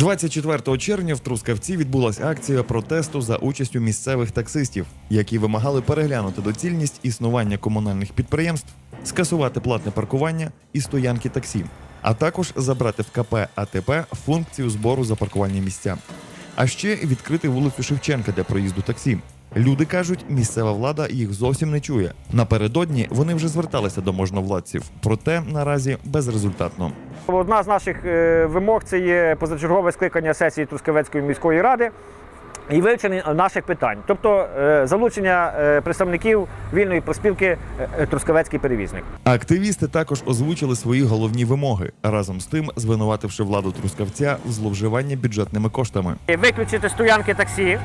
24 червня в Трускавці відбулася акція протесту за участю місцевих таксистів, які вимагали переглянути доцільність існування комунальних підприємств, скасувати платне паркування і стоянки таксі, а також забрати в КП АТП функцію збору за паркувальні місця. А ще відкрити вулицю Шевченка для проїзду таксі. Люди кажуть, місцева влада їх зовсім не чує. Напередодні вони вже зверталися до можновладців, проте наразі безрезультатно. Одна з наших е, вимог це є позачергове скликання сесії Трускавецької міської ради і вивчення наших питань, тобто е, залучення е, представників вільної проспілки Трускавецький перевізник. Активісти також озвучили свої головні вимоги, разом з тим звинувативши владу Трускавця в зловживанні бюджетними коштами. Виключити стоянки таксі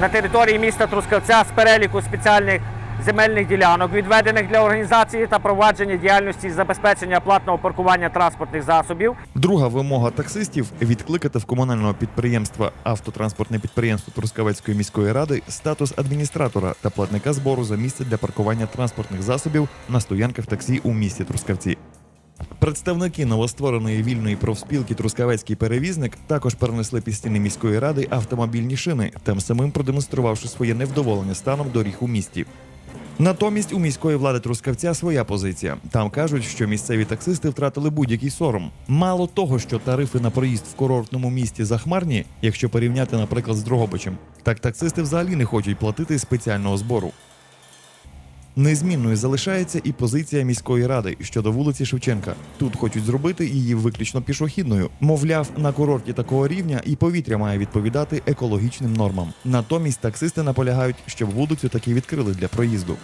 на території міста Трускавця з переліку спеціальних земельних ділянок, відведених для організації та провадження діяльності з забезпечення платного паркування транспортних засобів. Друга вимога таксистів відкликати в комунального підприємства автотранспортне підприємство Трускавецької міської ради статус адміністратора та платника збору за місце для паркування транспортних засобів на стоянках таксі у місті Трускавці. Представники новоствореної вільної профспілки Трускавецький перевізник також перенесли під стіни міської ради автомобільні шини, тим самим продемонструвавши своє невдоволення станом доріг у місті. Натомість у міської влади Трускавця своя позиція. Там кажуть, що місцеві таксисти втратили будь-який сором. Мало того, що тарифи на проїзд в курортному місті захмарні, якщо порівняти, наприклад, з Дрогобичем, так таксисти взагалі не хочуть платити спеціального збору. Незмінною залишається і позиція міської ради щодо вулиці Шевченка. Тут хочуть зробити її виключно пішохідною. Мовляв, на курорті такого рівня і повітря має відповідати екологічним нормам. Натомість таксисти наполягають, щоб вулицю таки відкрили для проїзду.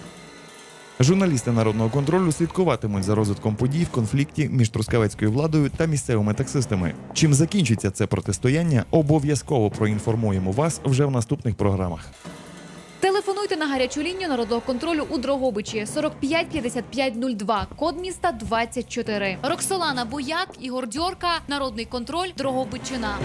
Журналісти народного контролю слідкуватимуть за розвитком подій в конфлікті між трускавецькою владою та місцевими таксистами. Чим закінчиться це протистояння, обов'язково проінформуємо вас вже в наступних програмах. Телефонуйте на гарячу лінію народного контролю у Дрогобичі 45 55 02, код міста 24. Роксолана Бояк, Ігор Дьорка, Народний контроль, Дрогобичина.